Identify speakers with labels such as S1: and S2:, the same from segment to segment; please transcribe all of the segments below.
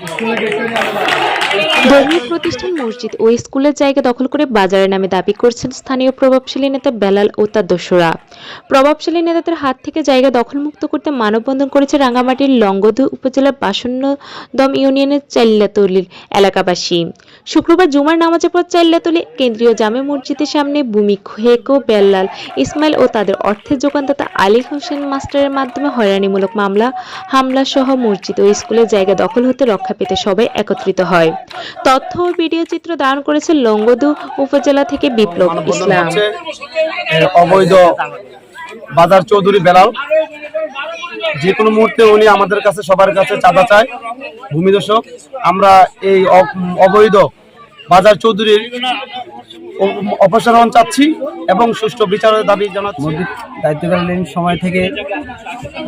S1: 你是那个最靓的仔 ধর্মীয় প্রতিষ্ঠান মসজিদ ও স্কুলের জায়গা দখল করে বাজারের নামে দাবি করছেন স্থানীয় প্রভাবশালী নেতা বেলাল ও তার দোসরা। প্রভাবশালী নেতাদের হাত থেকে জায়গা দখলমুক্ত করতে মানববন্ধন করেছে রাঙ্গামাটির লংগদু উপজেলার বাসন্নদম ইউনিয়নের চাল্লাতলির এলাকাবাসী। শুক্রবার জুমার নামাজের পর চাল্লাতলি কেন্দ্রীয় জামে মসজিদের সামনে ভূমি হেকো বেলাল ইসমাইল ও তাদের অর্থের যোগানদাতা আলী হোসেন মাস্টারের মাধ্যমে হয়রানিমূলক মামলা হামলা সহ মসজিদ ও স্কুলের জায়গা দখল হতে রক্ষা পেতে সবাই একত্রিত হয়। তথ্য ও ভিডিও চিত্র ধারণ করেছে লংগদু উপজেলা থেকে বিপ্লব ইসলাম।
S2: অবৈধ বাজার চৌধুরী বেলাল। যে কোনো মুহূর্তে উনি আমাদের কাছে সবার কাছে চাঁদা চায়। ভূমিদর্শক আমরা এই অবৈধ বাজার চৌধুরীর অপসারণ চাচ্ছি এবং সুষ্ঠু বিচারের দাবি জানাচ্ছি।
S3: দায়িত্বকালীন সময় থেকে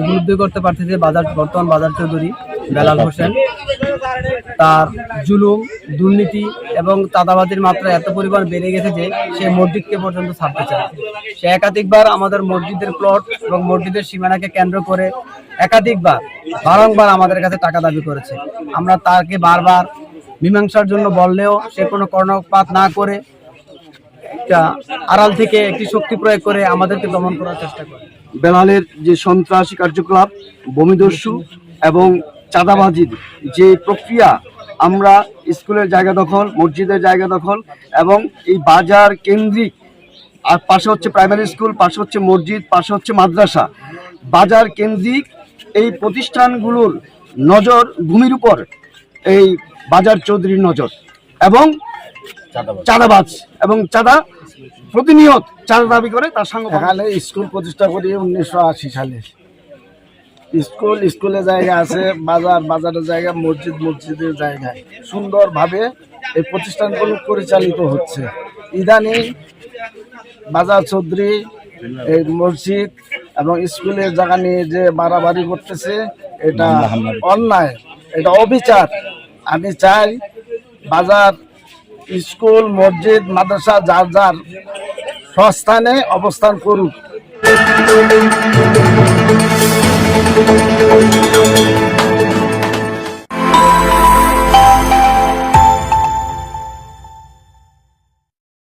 S3: উপলব্ধি করতে পারতেছে বাজার বর্তমান বাজার চৌধুরী বেলাল হোসেন। তার জুলুম, দুর্নীতি এবং চাঁদাবাজির মাত্রা এত পরিমাণ বেড়ে গেছে যে সে মসজিদকে পর্যন্ত ছাড়তে চায়। সে একাধিকবার আমাদের মসজিদের প্লট এবং মসজিদের সীমানাকে কেন্দ্র করে একাধিকবার, বারংবার আমাদের কাছে টাকা দাবি করেছে। আমরা তাকে বারবার মীমাংসার জন্য বললেও সে কোনো কর্ণপাত না করে একটা আড়াল থেকে একটি শক্তি প্রয়োগ করে আমাদেরকে দমন করার চেষ্টা করে।
S2: বেলালের যে সন্ত্রাসী কার্যকলাপ বমিদস্যু এবং চাঁদাবাজির যে প্রক্রিয়া আমরা স্কুলের জায়গা দখল মসজিদের জায়গা দখল এবং এই বাজার কেন্দ্রিক আর পাশে হচ্ছে প্রাইমারি স্কুল পাশে হচ্ছে মসজিদ পাশে হচ্ছে মাদ্রাসা। বাজার কেন্দ্রিক এই প্রতিষ্ঠানগুলোর নজর ভূমির উপর এই বাজার চৌধুরীর নজর এবং চাঁদাবাজ। এবং চাঁদা প্রতিনিয়ত চাঁদা দাবি করে তার সঙ্গে
S4: স্কুল প্রতিষ্ঠা করি উনিশশো আশি সালে স্কুল স্কুলের জায়গা আছে বাজার বাজারের জায়গা মসজিদ মসজিদের জায়গায় সুন্দরভাবে এই প্রতিষ্ঠানগুলো পরিচালিত হচ্ছে। ইদানিং বাজার চৌধুরী এই মসজিদ এবং স্কুলের জায়গা নিয়ে যে বাড়াবাড়ি করতেছে এটা অন্যায় এটা অবিচার। আমি চাই বাজার স্কুল মসজিদ মাদ্রাসা যার যার স্বস্থানে অবস্থান করুক।